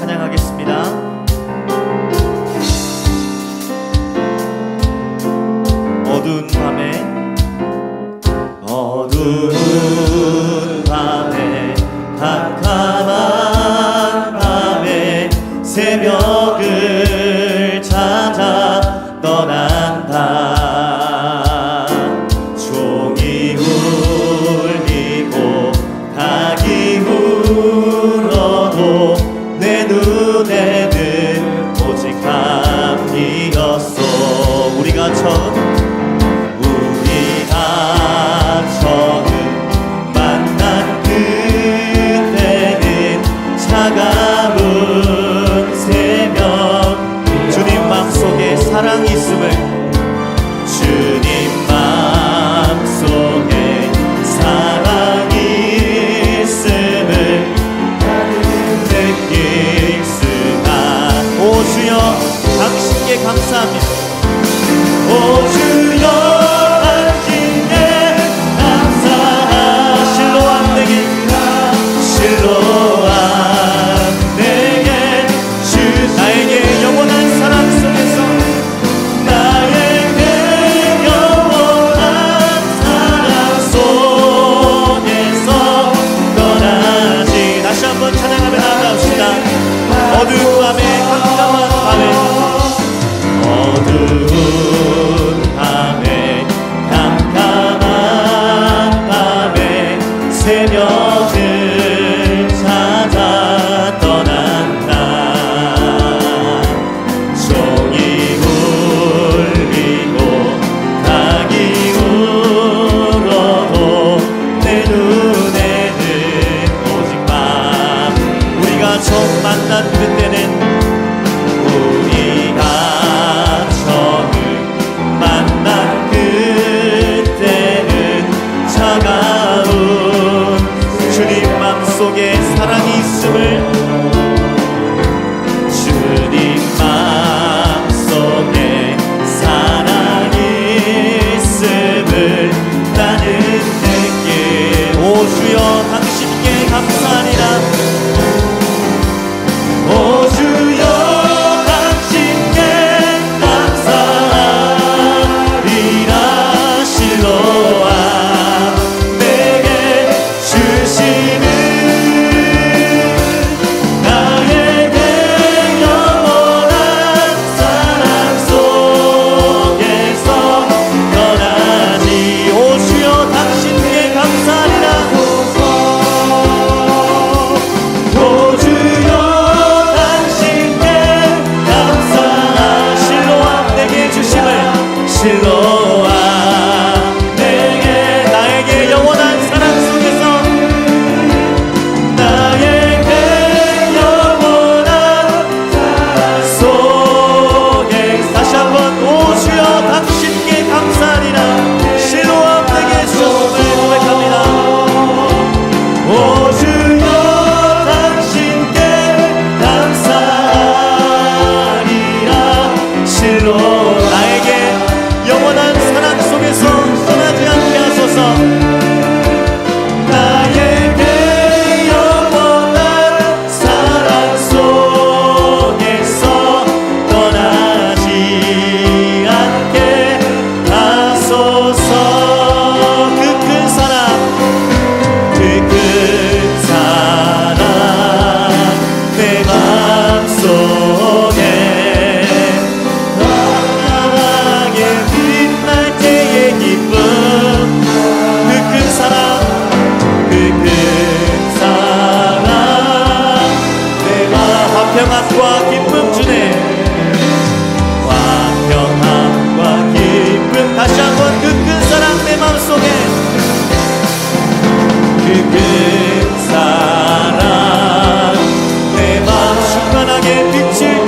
찬양하겠습니다. 어두운 밤에 어두운 밤에 가까이 사랑해 오직 실로와 내게 나에게 영원한 사랑 속에서 나에게 그 영원한 속에 다시 한번 오주여 당신께 감사하리라. 실로와 내게 주셨음을 고백합니다. тебе печень.